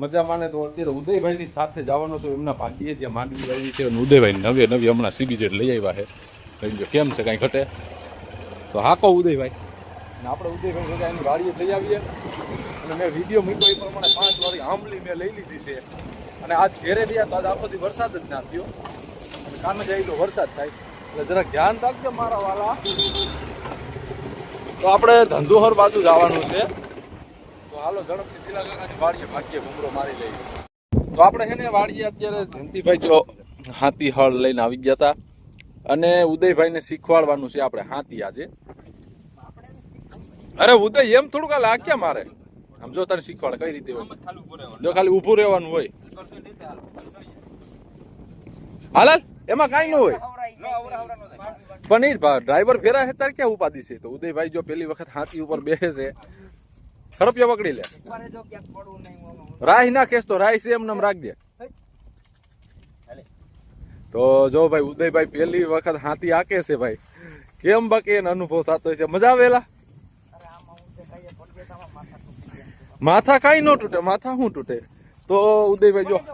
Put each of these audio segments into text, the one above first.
મજા માને તો અત્યારે ઉદયભાઈની સાથે જવાનો તો એમના ભાગ્યે ત્યાં માંડવીભાઈની છે ઉદયભાઈ નવે નવી હમણાં સીબીજેટ લઈ આવ્યા છે. કહી જો કેમ છે, કાંઈ ઘટે? તો હાકો ઉદયભાઈ. અને આપણે ઉદયભાઈ ભેગા એની વાડીએ લઈ આવીએ. અને મેં વીડિયો મૂક્યો, એ પ્રમાણે પાંચ વાળી આંબલી મેં લઈ લીધી છે. અને આજ ઘેરે રહ્યા તો આજ આખો દી વરસાદ જ ના થયો. અને કામે જાય તો વરસાદ થાય. એટલે જરાક ધ્યાન રાખજો મારા વાલા. તો આપણે ધંધુહર બાજુ જવાનું છે. તો આપણે છે ને વાડીએ અત્યારે જયંતિભાઈ જો હાથી હળ લઈને આવી ગયા હતા અને ઉદયભાઈને શીખવાડવાનું છે આપણે હાથી આજે. અરે ઉદય, એમ થોડુંક ક્યાં મારે. આમ જો તને શીખવાડે, કઈ રીતે હોય? જો ખાલી ઊભું રહેવાનું હોય. હાલ એમાં કાંઈ ન હોય. પણ એ ડ્રાઈવર ફેરા છે તારે ક્યાં ઉપાધિ છે? તો ઉદયભાઈ જો પેલી વખત હાથી ઉપર બેસે છે ખડપિયા પકડી લે. રાય ના કેસ તો છે એમને રાખજે તો જો ભાઈ ઉદયભાઈ પેલી વખત હાથી આકે છે ભાઈ. કેમ બાકી એનો અનુભવ થતો છે? મજા આવેલા માથા કઈ ન તૂટે માથા શું તૂટે? તો ઉદયભાઈ જો.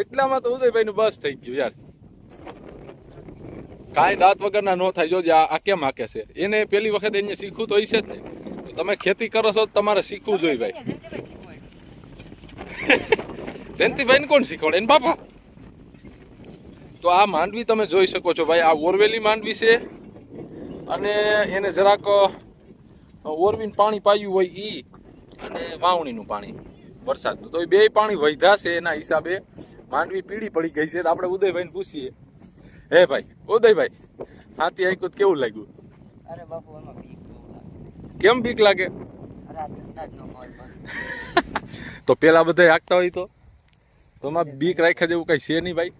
એટલામાં તો ઉદયભાઈ નું બસ થઈ ગયું યાર. કાંઈ દાંત વગરના નો થાય. જો આ કેમ આકે છે? એને પેલી વખત એને શીખવું તો હશે જ ને. તમે ખેતી કરો છો તમારે શીખવું જોઈએ ભાઈ. જયંતિભાઈ ને કોણ શીખવાડે? એને બાપા. તો આ માંડવી તમે જોઈ શકો છો ભાઈ. આ ઓરવેલી માંડવી છે. અને એને જરાક ઓરવીને પાણી પાયું હોય ઈ અને વાવણીનું પાણી, વરસાદનું. તો એ બે પાણી વૈધા છે એના હિસાબે. માંડવી પીળી પડી ગઈ છે. તો આપણે ઉદયભાઈને પૂછીએ. હે ભાઈ ઉદયભાઈ હાથી આઈકું તો કેવું લાગ્યું? અરે બાપુ એમાં બીક કેમ બીક લાગે. તો પેલા બધા હાંકતા હોય તો? તો એમાં બીક રાખ્યા જેવું કઈ છે નહીં ભાઈ.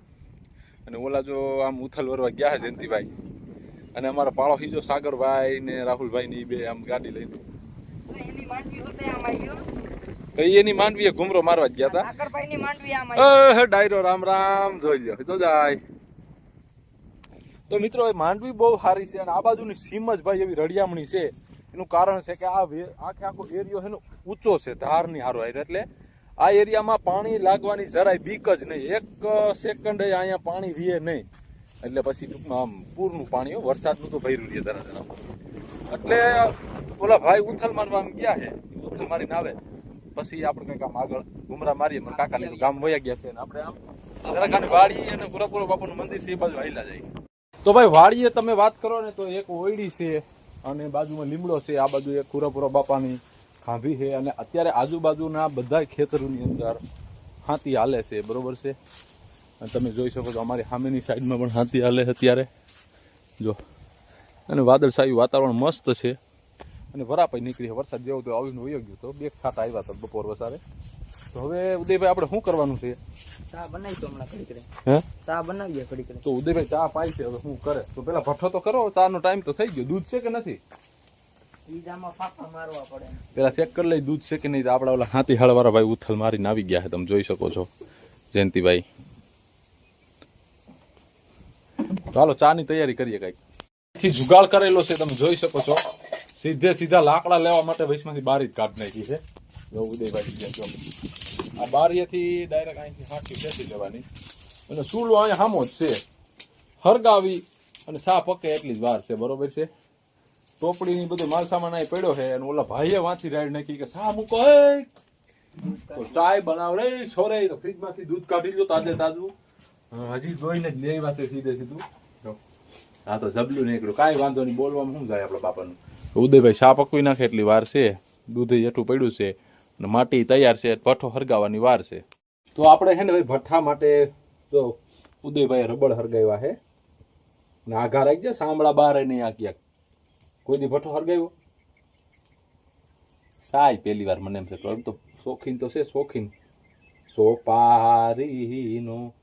અને ઓલા જો આમ ઉથલ વરવા ગયા છે જયંતિભાઈ. અને અમારા પાડોશી જો સાગરભાઈ ને રાહુલભાઈ ની બે આમ ગાડી લઈને. માંડવી. તો એની માંડવીએ ઘુમરો મારવા જ ગયા હતા માંડવી ડાયરો રામ રામ જોઈ લો તો જાય. તો મિત્રો, એ માંડવી બહુ સારી છે અને આ બાજુની સીમ જ ભાઈ એવી રળિયામણી છે. એનું કારણ છે કે આ આખે આખો એરિયો છે ને ઊંચો છે, ધારની હારો. એટલે આ એરિયામાં પાણી લાગવાની જરાય બીક જ નહીં. એક સેકન્ડ અહીંયા પાણી રીએ નહીં. એટલે પછી ટૂંકમાં આમ પૂરનું પાણી વરસાદનું તો ભર્યું રહીએ એમ. એટલે ઓલા ભાઈ ઉથલ મારવા આમ ગયા છે. ઉથલ મારીને આવે. પછી આપણે કંઈક આમ આગળ ગુમરા મારીએ. મારા કાકાને ગામ વયા ગયા છે આપણે આમ જરાક વાડી અને પુરાપુરો બાપુનું મંદિર છે, એ બાજુ હાઈલા જાય તો ભાઈ વાડીએ તમે વાત કરો ને તો એક ઓયડી છે અને બાજુમાં લીમડો છે. આ બાજુ એક પુરાપુરા બાપાની ખાંભી છે અને અત્યારે આજુબાજુના બધા ખેતરોની અંદર હાથી હાલે છે. બરોબર છે? અને તમે જોઈ શકો છો અમારી સામેની સાઈડમાં પણ હાથી હાલે છે અત્યારે. જો. અને વાદળછાયું વાતાવરણ મસ્ત છે. અને વરાપાઈ નીકળી વરસાદ જેવો તો આવીને વયો ગયો તો. બે છાટા આવ્યા હતા બપોર વસારે. તો હવે ઉદયભાઈ આપણે શું કરવાનું છે? ચા બનાવી તો હમણાં ઘડીક રે. હે? ચા બનાવીએ ઘડીક તો ઉદયભાઈ ચા પાય છે હવે શું કરે? તો પેલા ભઠ્ઠો તો કરો ચાનો ટાઈમ તો થઈ ગયો. દૂધ છે કે નથી? પેલા ચેક કરી લઈ દૂધ છે કે નહીં? તો આપણા ઓલા હાથી હાળવાળા ભાઈ ઉથલ મારીને આવી ગયા છે. તમે જોઈ શકો છો જયંતિભાઈ. ચાલો ચાની તૈયારી કરીએ કંઈક. થી જુગાડ કરેલો છે તમે જોઈ શકો છો. સીધે સીધા લાકડા લેવા માટે વૈશમાંથી બારી જ કાઢ નાખી છે. ઉદયભાઈ આ બારીએથી ડાયરેક્ટ અહીંથી હાંકી બેસી લેવાની. અને ચૂલો અહીંયા હામો જ છે. હરગાવી અને સા પકે એટલી જ વાર છે, બરોબર છે? ટોપડીની બધું માલ સામાન અહીં પડ્યો છે અને ઓલા ભાઈએ વાંચી રાઈડ નાખી કે સા મૂકો ચાય બનાવડે, છોરે, તો ફ્રીજમાંથી દૂધ કાઢી લો તાજે તાજું. હજી જોઈને જ લેવા છે સીધે સીધું. હા તો જબલું નીકળ્યું. કાંઈ વાંધો નહીં, બોલવામાં શું જાય આપણા બાપાનું? ઉદયભાઈ સા પકવી નાખે એટલી વાર છે. દૂધ જેટલું પડ્યું છે. અને માટી તૈયાર છે, ભઠ્ઠો હરગાવાની વાર છે. તો આપણે છે ને ભાઈ ભઠ્ઠા માટે જો ઉદયભાઈ રબડ હરગાવ્યા છે. ને આઘા રાખી જાય સાંભળા બારે નહીં આ ક્યાંક. કોઈ દી ભઠ્ઠો હરગાવ્યો? સાય પહેલી વાર મને એમ છે તો શોખીન તો છે, શોખીન. સોપારીનો,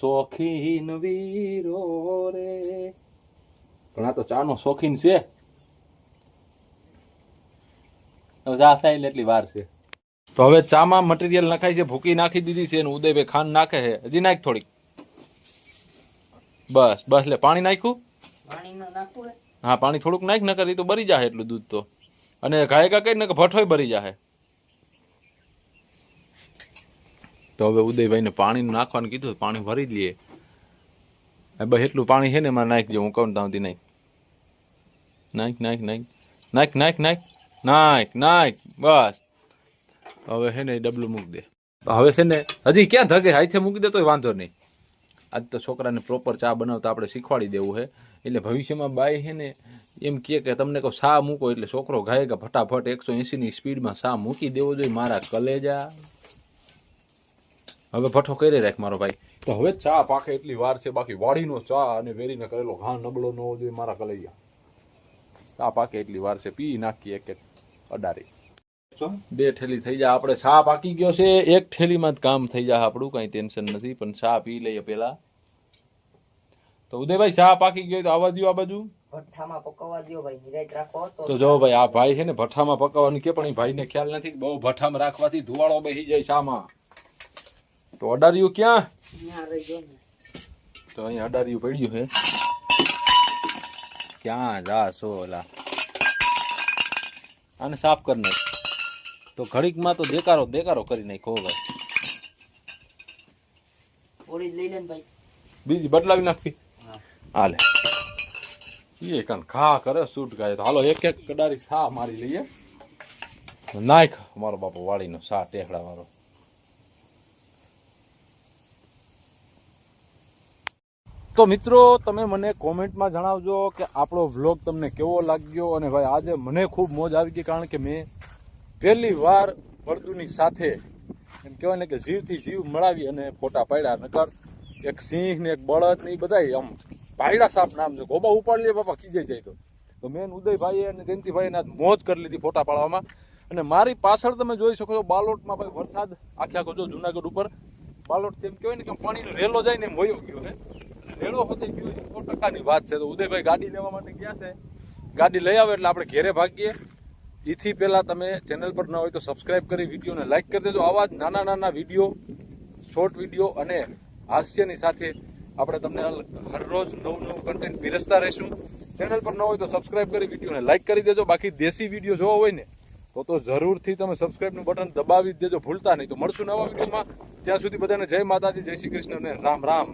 શોખીન વીરો રે. પણ આ તો ચાનો શોખીન છે. હવે ચા થાય એટલી વાર છે. તો હવે ચામાં મટીરિયલ નખાય છે ભૂકી નાખી દીધી છે અને ઉદયભાઈ ખાંડ નાખે છે. હજી નાખ થોડીક. બસ બસ લે પાણી નાખ્યું? હા. પાણી થોડુંક નાખ ના કરી તો બરી જાય એટલું દૂધ તો. અને ગાયકા કઈ ને ભઠોય બરી જાય તો હવે ઉદયભાઈને પાણી નાખવાનું કીધું પાણી ભરી જ લઈએ બસ એટલું પાણી છે ને એમાં જે હું કહું તાંથી નાખ નાખ નાખ. નાખ નાખ નાખ. નાખ નાખ નાખ. બસ. હવે છે ને ડબલું મૂકી દે. હવે છે ને હજી ક્યાં ધગે હાથે મૂકી દે તોય વાંધો નહીં. આજ તો છોકરાને પ્રોપર ચા બનાવતા આપણે શીખવાડી દેવું છે. એટલે ભવિષ્યમાં બાઈ છે ને એમ કહે કે તમને કહો, સા મૂકો? એટલે છોકરો ગાય કે ફટાફટ એકસો એંસીની સ્પીડમાં સા મૂકી દેવો જોઈએ, મારા કલેજા. હવે ભઠ્ઠો કરી રાખ મારો ભાઈ. તો હવે ચા પાકે એટલી વાર છે, બાકી વાડીનો ચા અને વેરીને કરેલો ઘા નબળો ન હોવો જોઈએ મારા કલૈયા ચા પાકે એટલી વાર છે, પી નાખીએ એક અડારી. બે ઠેલી થઈ જાય આપણે ચા પાકી ગયો છે. એક ઠેલીમાં જ કામ થઈ જાય આપણું. કઈ ટેન્શન નથી. પણ ચા પી લઈએ પેલા તો ઉદયભાઈ ચા પાકી ગયો તો આવા દો આ બાજુ. ભઠ્ઠામાં પકવવા દ્યો ભાઈ. નિરાત રાખો તો તો જો ભાઈ આ ભાઈ છે ને ભઠ્ઠામાં પકાવવાનું કે પણ એ ભાઈને ખ્યાલ નથી બહુ ભઠ્ઠામાં રાખવાથી ધુવાળો બેસી જાય શામાં. તો અડાર્યું ક્યાં? તો અહીં અડાર્યું પડ્યું છે. ક્યાં જા સો ઓલા? આને સાફ કરી નાખ તો ઘડીકમાં તો દેકારો દેકારો કરી નાખો ભાઈ. બીજી બદલાવી નાખવી? હાલે. એ કાન ખા કરે સૂટ ગાય. હાલો એક એક કડારી સા મારી લઈએ. નાખ મારો બાપો વાળીનો સા ટેકડા વાળો તો મિત્રો તમે મને કોમેન્ટમાં જણાવજો કે આપણો વ્લોગ તમને કેવો લાગ્યો? અને ભાઈ આજે મને ખૂબ મોજ આવી ગઈ કારણ કે મેં પહેલી વાર બળદુની સાથે એમ કહેવાય ને કે જીવથી જીવ મળાવી અને ફોટા પાડ્યા. નકર એક સિંહ ને એક બળદ ને એ બધા આમ પાયડા સાપ નામ છે. ગોબા ઉપાડી લે બાપા કીજે જાય તો. મેન ઉદયભાઈ અને જયંતિભાઈ ના મોજ કરી લીધી ફોટા પાડવામાં. અને મારી પાછળ તમે જોઈ શકો છો, બાલોટમાં ભાઈ વરસાદ, આખે આખો જો જુનાગઢ ઉપર. બાલોટ તેમ કહેવાય ને કે પાણીનો રેલો જાય ને એમ વયો ગયો ને રેલો હોતે ગયો સો ટકાની વાત છે. તો ઉદયભાઈ ગાડી લેવા માટે ગયા છે. ગાડી લઈ આવે એટલે આપણે ઘેરે ભાગીએ. એથી પહેલાં તમે ચેનલ પર ન હોય તો સબસ્ક્રાઇબ કરી વિડીયોને લાઈક કરી દેજો. આવા જ નાના નાના વીડિયો શોર્ટ વીડિયો અને હાસ્યની સાથે આપણે તમને હરરોજ નવું નવું કન્ટેન્ટ પીરસતા રહીશું. ચેનલ પર ન હોય તો સબસ્ક્રાઇબ કરી વિડીયોને લાઈક કરી દેજો. બાકી દેશી વીડિયો જોવો હોય ને, તો તો જરૂરથી તમે સબસ્ક્રાઇબનું બટન દબાવી દેજો. ભૂલતા નહીં. તો મળશું નવા વિડીયોમાં ત્યાં સુધી બધાને જય માતાજી, જય શ્રી કૃષ્ણ અને રામ રામ.